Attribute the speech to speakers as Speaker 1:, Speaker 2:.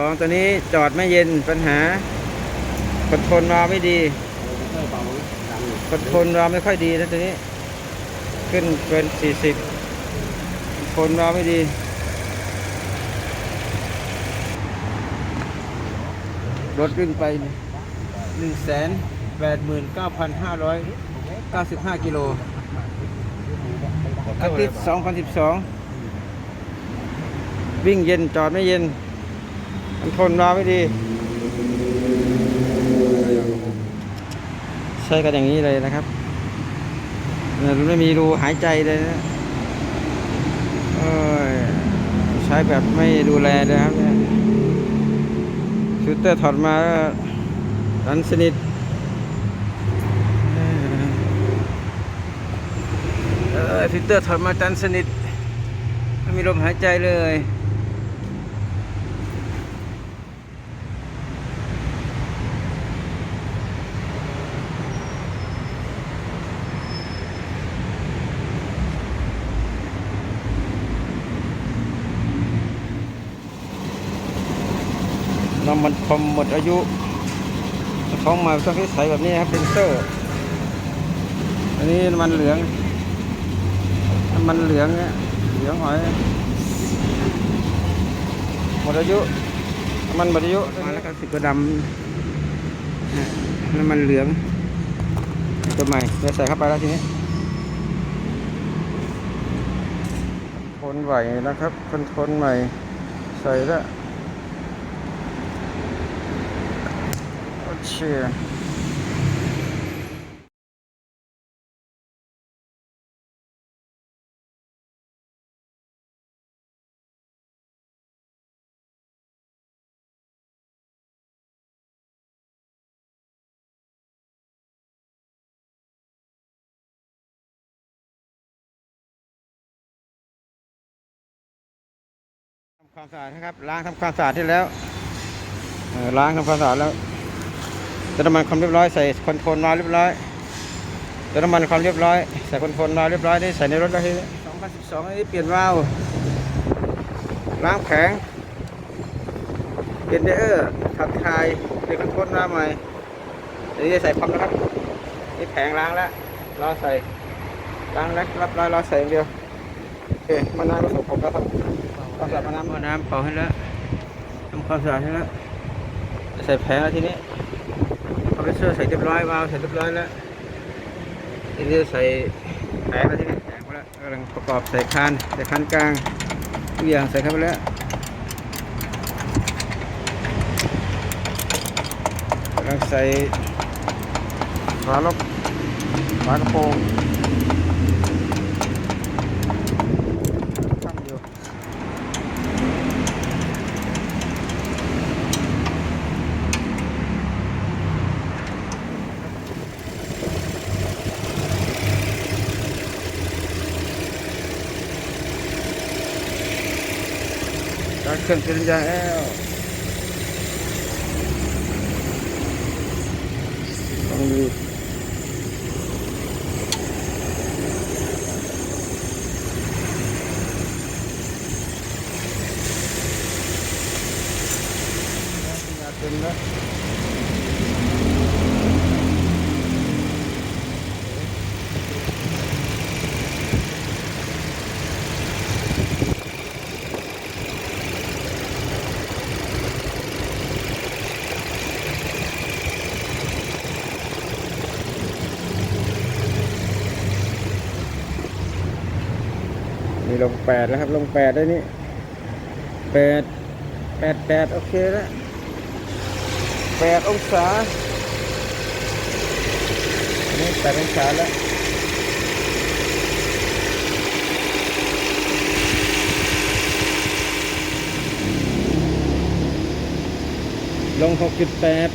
Speaker 1: องตัวนี้จอดไม่เย็นปัญหาคอนโทรลวาล์วไม่ดี
Speaker 2: เออเบาดัง
Speaker 1: คอนโทรลวาล์วไม่ค่อยดีนะตัวนี้ ขึ้นเกินสี่สิบคอนโทรลวาล์วไม่ดีรถวิ่งไปหนึ่งแสนแปดหมื่นเก้าพันห้าร้อยเก้าสิบห้ากิโลอาทิตย์สองพันสิบสองวิ่งเย็นจอดไม่เย็น มันทนวาไม่ดี ใช้กันอย่างนี้เลยนะครับเนี่ยไม่มีรูหายใจเลยนะใช้แบบไม่ดูแลเลยครับเนี่ยฟิลเตอร์ถอดมาก็รันสนิทฟิลเตอร์ถอดมาตันสนิทไม่มีลมหายใจเลย น้ำมันคอมหมดอายุของใหมาต้องใช้แบบนี้นะครับเป็นเซอร์อันนี้น้ำมันเหลืองน้ำมันเหลืองเนี่ยเหลืองหอย หมดอายุน้ำมันหมดอายุมาแล้วก็สิบกระดำนะน้ำมันเหลืองตัวใหม่จะใส่เข้าไปแล้วทีนี้คนไหวนะครับคนคนใหม่ใส่แล้ว โอเคทำความสะอาดนะครับล้างทำความสะอาดที่แล้วล้างทำความสะอาดแล้ว ติมน้ำมันความเรียบร้อยใส่คอนโทรลมาเรียบร้อยเติมน้ำมันความเรียบร้อยใส่คอนโทรลมาเรียบร้อยนี่ใส่ในรถแล้วทีนี้2012นี้เปลี่ยนวาล์วล้างแข็งเปลี่ยนเดอร์ขับถ่ายเปลี่ยนคอนโทรลมาใหม่อันนี้จะใส่ความนะครับนี่แผงล้างแล้วรอใส่ล้างแล้วรับร้อยรอใส่อย่างเดียวโอเคมะนาวก็สกปรกแล้วครับความสะอาดมะนาวมะนาวเป่าให้แล้วทำความสะอาดให้แล้วใส่แผงแล้วทีนี้ คอมเพรสเซอร์ใส่เรียบร้อยวาล์วใส่เรียบร้อยแล้วอันนี้ใส่แผงแล้วทีนี้แผงไปแล้วกำลังประกอบใส่คานใส่คานกลางทุกอย่างใส่เข้าไปแล้วกำลังใส่ฝาล็อกฝากระโปรงอยู่ ตั้งเครื่องเจริญยางแล้วต้องดู เต็มแล้วนี่ ลงแปดแล้วครับลงแปดได้นี่แปดแปดแปดโอเคแล้วแปดองศาอันนี่แปดองศาแล้วลงหกจุดแปด